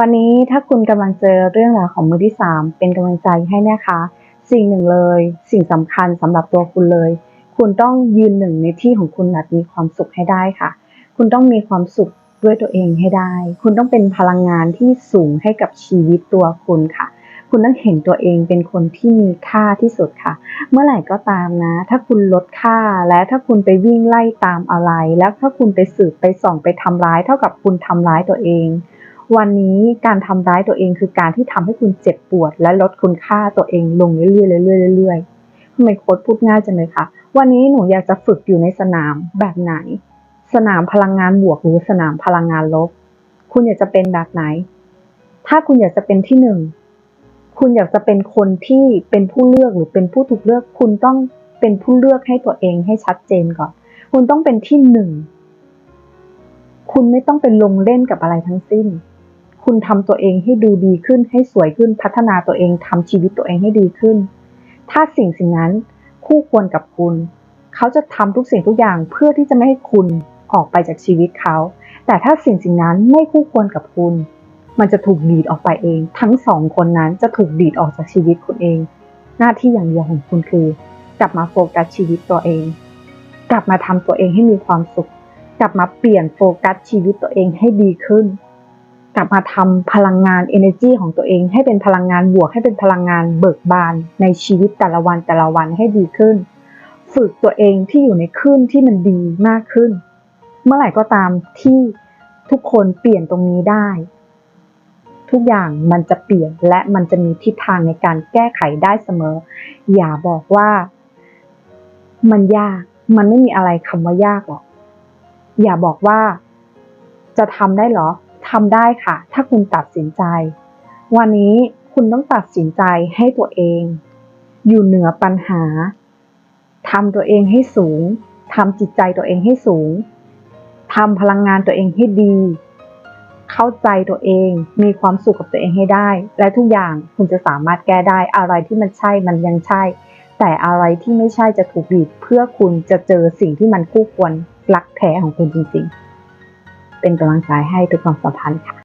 วันนี้ถ้าคุณกำลังเจอเรื่องราวของมือที่สามเป็นกำลังใจให้นะคะ สิ่งหนึ่งเลย สิ่งสำคัญสำหรับตัวคุณเลย คุณต้องยืนหนึ่งในที่ของคุณแบบมีความสุขให้ได้ค่ะ คุณต้องมีความสุขด้วยตัวเองให้ได้ คุณต้องเป็นพลังงานที่สูงให้กับชีวิตตัวคุณค่ะ คุณต้องเห็นตัวเองเป็นคนที่มีค่าที่สุดค่ะ เมื่อไหร่ก็ตามนะ ถ้าคุณลดค่าและถ้าคุณไปวิ่งไล่ตามอะไร แล้วถ้าคุณไปสืบไปส่องไปทำร้าย เท่ากับคุณทำร้ายตัวเอง วันนี้การทำร้ายตัวเองคือการที่ทำให้คุณเจ็บปวด และลดคุณค่าตัวเองลงเรื่อยๆเรื่อยๆเรื่อยๆทำไมโค้ดพูดง่ายจังเลยคะวันนี้หนูอยากจะฝึกอยู่ในสนามแบบไหน สนามพลังงานบวกหรือสนามพลังงานลบ คุณอยากจะเป็นแบบไหน ถ้าคุณอยากจะเป็นที่หนึ่งคุณอยากจะเป็นคนที่เป็นผู้เลือกหรือเป็นผู้ถูกเลือก คุณต้องเป็นผู้เลือกให้ตัวเองให้ชัดเจนก่อน คุณต้องเป็นที่หนึ่งคุณไม่ต้องเป็นลงเล่นกับอะไรทั้งสิ้น คุณทำตัวเองให้ดูดีขึ้นให้สวยขึ้นพัฒนาตัวเองทำชีวิตตัวเองให้ดีขึ้น ถ้าสิ่งสิ่งนั้นคู่ควรกับคุณ เขาจะทำทุกสิ่งทุกอย่างเพื่อที่จะไม่ให้คุณออกไปจากชีวิตเขา แต่ถ้าสิ่งสิ่งนั้นไม่คู่ควรกับคุณ มันจะถูกดีดออกไปเอง ทั้งสองคนนั้นจะถูกดีดออกจากชีวิตคุณเอง หน้าที่อย่างเดียวของคุณคือ กลับมาโฟกัสชีวิตตัวเอง กลับมาทำตัวเองให้มีความสุข กลับมาเปลี่ยนโฟกัสชีวิตตัวเองให้ดีขึ้น กลับมาทำพลังงาน energy ของตัวเอง ให้เป็นพลังงานบวกให้เป็นพลังงานเบิกบานในชีวิตแต่ละวันแต่ละวันให้ดีขึ้น ฝึกตัวเองที่อยู่ในคลื่นที่มันดีมากขึ้น เมื่อไหร่ก็ตามที่ทุกคนเปลี่ยนตรงนี้ได้ ทุกอย่างมันจะเปลี่ยนและมันจะมีทิศทางในการแก้ไขได้เสมอ อย่าบอกว่ามันยาก มันไม่มีอะไรคำว่ายากหรอก อย่าบอกว่าจะทำได้หรอ ทำได้ค่ะ ถ้าคุณตัดสินใจ วันนี้คุณต้องตัดสินใจให้ตัวเอง อยู่เหนือปัญหาทำตัวเองให้สูงทำจิตใจตัวเองให้สูงทำพลังงานตัวเองให้ดี เข้าใจตัวเอง มีความสุขกับตัวเองให้ได้ และทุกอย่างคุณจะสามารถแก้ได้ อะไรที่มันใช่มันยังใช่ แต่อะไรที่ไม่ใช่จะถูกบีบเพื่อคุณจะเจอสิ่งที่มันคู่ควรรักแท้ของคุณจริงๆ เป็นกำลังใจให้ทุกความสัมพันธ์ค่ะ